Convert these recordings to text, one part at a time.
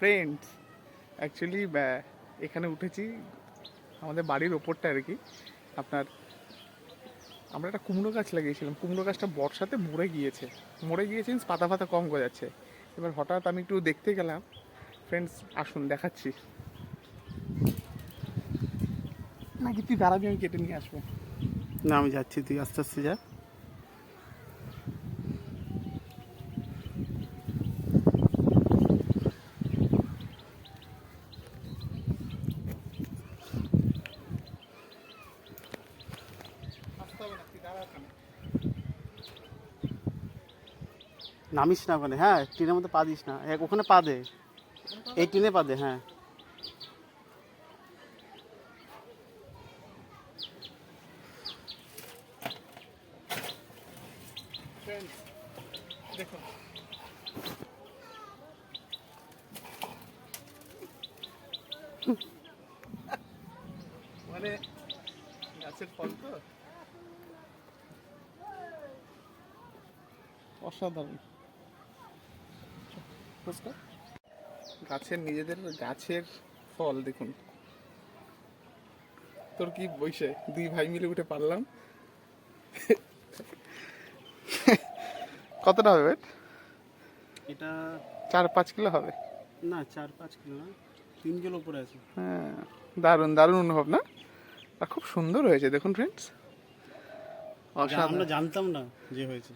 Friends actually এখানে উঠেছি। আমাদের বাড়ির ওপরটা আর কি। আপনার, আমরা একটা কুমড়ো গাছ লাগিয়েছিলাম। কুমড়ো গাছটা বর্ষাতে মরে গিয়েছে। মরে গিয়েছে পাতা ফাতা কম গজাচ্ছে এবার হঠাৎ আমি একটু দেখতে গেলাম। ফ্রেন্ডস আসুন, দেখাচ্ছি। নাকি তুই দাঁড়াবি আমি কেটে নিয়ে আসব। না, আমি যাচ্ছি, তুই আস্তে আস্তে যা আসতে হবে না তুই দাঁড়া ওখানে। নামিস না ওখানে। হ্যাঁ টিনের মধ্যে পা দিস না। ওখানে পা দে। এই টিনে পা দে হ্যাঁ। দেখুন মানে গাছের ফল তো? অসাধারণ। গাছের নিজেদের গাছের ফল দেখুন। তোর কি বইসে দুই ভাই মিলে উঠে পারলাম? কতটা হবে weight? এটা চার পাঁচ কিলো হবে। না চার পাঁচ কিলো না তিন কিলো উপরে আছে। হ্যাঁ দারুণ দারুণ অনুভব না? আর খুব সুন্দর হয়েছে দেখুন ফ্রেন্ডস আমরা অসাধারণ। জানতাম না যে হয়েছে।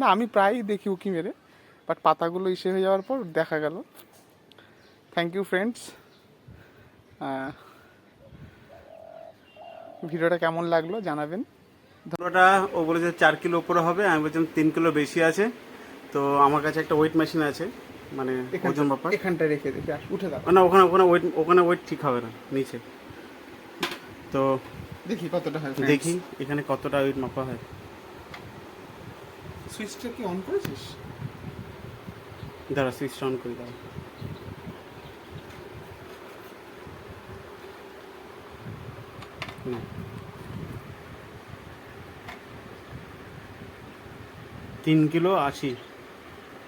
না আমি প্রায়ই দেখি উকি মেরে। বাট পাতাগুলো ইসে হয়ে যাওয়ার পর দেখা গেল। থ্যাংক ইউ ফ্রেন্ডস ভিডিওটা কেমন লাগল জানাবেন। ধরোটা ও বলেছে চার কিলো উপরে হবে আমি বলছিলাম তিন কিলো বেশি আছে। তো আমার কাছে একটা ওয়েট মেশিন আছে মানে ওজন ব্যাপার এখানটা রেখে দেখি উঠে দাও না ওখানে ওখানে ওয়েট ওখানে ওয়েট ঠিক হবে না নিচে। তো দেখি কতটা হয় দেখি এখানে কতটা ওয়েট মাপা হয়। সুইচটা কি অন করেছিস? দাঁড়া সুইচ অন করে দাও। তিন কিলো আশি।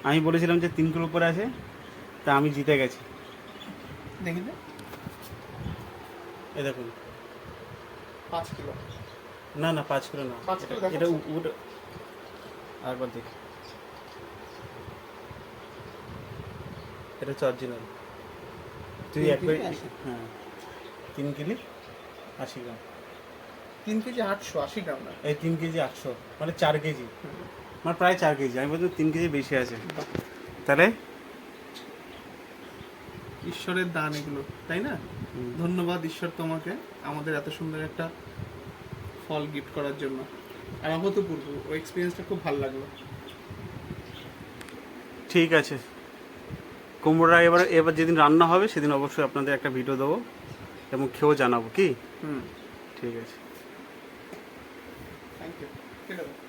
আমি বলেছিলাম যে তিন কিলো উপরে আছে তা আমি জিতে গেছি। দেখি এই দেখুন। পাঁচ কিলো। না না পাঁচ কিলো না। এটা- আরেকবার দেখি। এটা হচ্ছে অরিজিনাল তুই তিন এক কেজি হ্যাঁ। তিন কেজি? আশি গ্রাম। তিন কেজি আটশো আশি গ্রাম না? এই তিন কেজি আটশো মানে চার কেজি। মানে প্রায় চার কেজি আমি বলছি তিন কেজি বেশি আছে। তাহলে? ঈশ্বরের দান এগুলো তাই না? ধন্যবাদ ঈশ্বর তোমাকে আমাদের এত সুন্দর একটা ফল গিফট করার জন্য। আর অভূতপূর্ব ওই এক্সপিরিয়েন্সটা খুব ভালো লাগল। ঠিক আছে। কুমড়োটা এবার এবার যেদিন রান্না হবে সেদিন অবশ্যই আপনাদের একটা ভিডিও দেবো এবং খেয়েও জানাব কি? হুম। ঠিক আছে। থ্যাংক ইউ ঠিক আছে